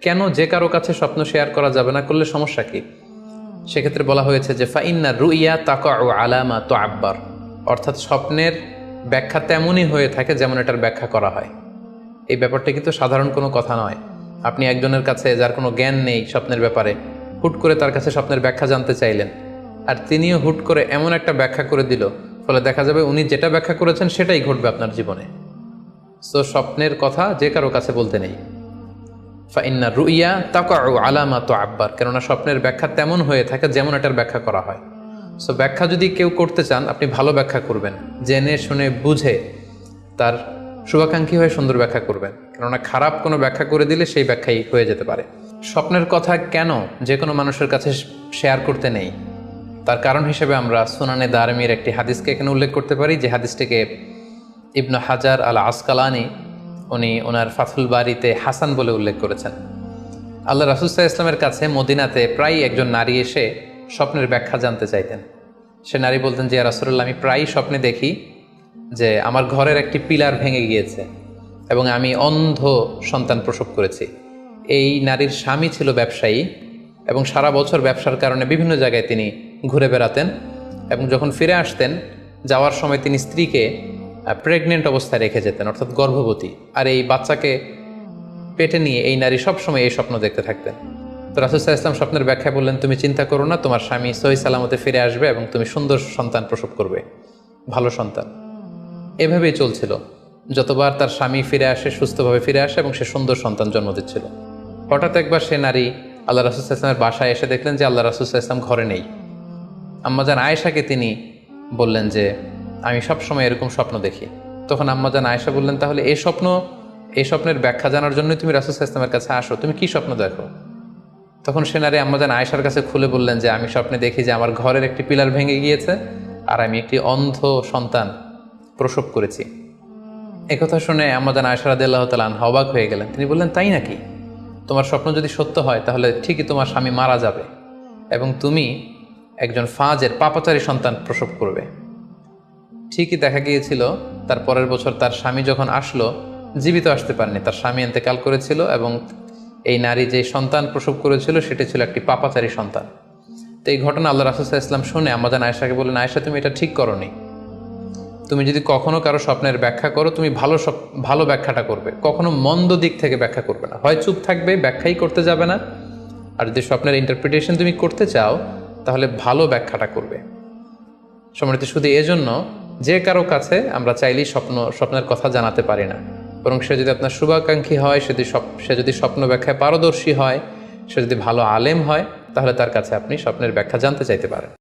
কেন যে কারও কাছে স্বপ্ন শেয়ার করা যাবে না করলে সমস্যা কি? সেক্ষেত্রে বলা হয়েছে যে, ফাইন্না রুইয়া তাকা ও আলামা তো আব্বার অর্থাৎ স্বপ্নের ব্যাখ্যা তেমনই হয়ে থাকে যেমন এটার ব্যাখ্যা করা হয়। এই ব্যাপারটা কিন্তু সাধারণ কোনো কথা নয়। আপনি একজনের কাছে যার কোনো জ্ঞান নেই স্বপ্নের ব্যাপারে, হুট করে তার কাছে স্বপ্নের ব্যাখ্যা জানতে চাইলেন। আর তিনিও হুট করে এমন একটা ব্যাখ্যা করে দিল, ফলে দেখা যাবে উনি যেটা ব্যাখ্যা করেছেন সেটাই ঘটবে আপনার জীবনে। সো স্বপ্নের কথা যে কারও কাছে বলতে নেই। ফাইন্না রুইয়া তাকাউ আলামা তো আব্বার কেননা স্বপ্নের ব্যাখ্যা তেমন হয়ে থাকে যেমন এটার ব্যাখ্যা করা হয়। সো ব্যাখ্যা যদি কেউ করতে চান, আপনি ভালো ব্যাখ্যা করবেন, জেনে শুনে বুঝে তার শুভাকাঙ্ক্ষী হয়ে সুন্দর ব্যাখ্যা করবেন, কেননা খারাপ কোনো ব্যাখ্যা করে দিলে সেই ব্যাখ্যাই হয়ে যেতে পারে। স্বপ্নের কথা কেন যে কোনো মানুষের কাছে শেয়ার করতে নেই? তার কারণ হিসেবে আমরা সোনানে দারমির একটি হাদিসকে এখানে উল্লেখ করতে পারি, যে হাদিসটিকে ইবনু হাজার আল আসকালানি উনি ওনার ফাথুল বাড়িতে হাসান বলে উল্লেখ করেছেন। আল্লাহ রাসুসাহ ইসলামের কাছে মদিনাতে প্রায় একজন নারী এসে স্বপ্নের ব্যাখ্যা জানতে চাইতেন। সে নারী বলতেন যে রাসুল্লাহ আমি প্রায়ই স্বপ্নে দেখি যে আমার ঘরের একটি পিলার ভেঙে গিয়েছে এবং আমি অন্ধ সন্তান প্রসব করেছি। এই নারীর স্বামী ছিল ব্যবসায়ী এবং সারা বছর ব্যবসার কারণে বিভিন্ন জায়গায় তিনি ঘুরে বেড়াতেন এবং যখন ফিরে আসতেন, যাওয়ার সময় তিনি স্ত্রীকে প্রেগনেন্ট অবস্থায় রেখে যেতেন, অর্থাৎ গর্ভবতী। আর এই বাচ্চাকে পেটে নিয়ে এই নারী সবসময় এই স্বপ্ন দেখতে থাকতেন। তো রাসুসাহ ইসলাম স্বপ্নের ব্যাখ্যা বললেন, তুমি চিন্তা করো না, তোমার স্বামী সহি সালামতে ফিরে আসবে এবং তুমি সুন্দর সন্তান প্রসব করবে, ভালো সন্তান। এভাবেই চলছিল। যতবার তার স্বামী ফিরে আসে, সুস্থভাবে ফিরে আসে এবং সে সুন্দর সন্তান জন্ম দিচ্ছিল। হঠাৎ একবার সে নারী আল্লাহ রাসুসাহ ইসলামের বাসায় এসে দেখলেন যে আল্লাহ রাসুসাহ ইসলাম ঘরে নেই। আম্মাজান আয়েশাকে তিনি বললেন যে আমি সবসময় এরকম স্বপ্ন দেখি। তখন আম্মাজান আয়েশা বললেন, তাহলে এই স্বপ্ন, এই স্বপ্নের ব্যাখ্যা জানার জন্যই তুমি রাসুসাহ ইসলামের কাছে আসো। তুমি কি স্বপ্ন দেখো? তখন সে নারী আম্মাজান আয়েশার কাছে খুলে বললেন যে, আমি স্বপ্নে দেখি যে আমার ঘরের একটি পিলার ভেঙে গিয়েছে আর আমি একটি অন্ধ সন্তান প্রসব করেছি। একথা শুনে আমাদের আয়সা রাদি আল্লাহ তালান হবাক হয়ে গেলেন। তিনি বললেন, তাই নাকি? তোমার স্বপ্ন যদি সত্য হয়, তাহলে ঠিকই তোমার স্বামী মারা যাবে এবং তুমি একজন ফাজের পাপাচারী সন্তান প্রসব করবে। ঠিকই দেখা গিয়েছিল, তার পরের বছর তার স্বামী যখন আসলো, জীবিত আসতে পারেনি। তার স্বামী এতেকাল করেছিল এবং এই নারী যে সন্তান প্রসব করেছিল, সেটি ছিল একটি পাপাচারী সন্তান। তো এই ঘটনা আল্লাহ রাসুসাহ ইসলাম শুনে আমাদের আয়েশাকে বললেন, আয়েশা, তুমি এটা ঠিক করনি। তুমি যদি কখনো কারও স্বপ্নের ব্যাখ্যা করো, তুমি ভালো ভালো ব্যাখ্যাটা করবে। কখনো মন্দ দিক থেকে ব্যাখ্যা করবে না। হয় চুপ থাকবে, ব্যাখ্যাই করতে যাবে না। আর যদি স্বপ্নের ইন্টারপ্রিটেশন তুমি করতে চাও, তাহলে ভালো ব্যাখ্যাটা করবে। সম্মানিত শুধু এজন্য যে কারও কাছে আমরা চাইলেই স্বপ্ন, স্বপ্নের কথা জানাতে পারি না। বরং সে যদি আপনার শুভাকাঙ্ক্ষী হয়, সে যদি সে যদি স্বপ্ন ব্যাখ্যায় পারদর্শী হয়, সে যদি ভালো আলেম হয়, তাহলে তার কাছে আপনি স্বপ্নের ব্যাখ্যা জানতে চাইতে পারেন।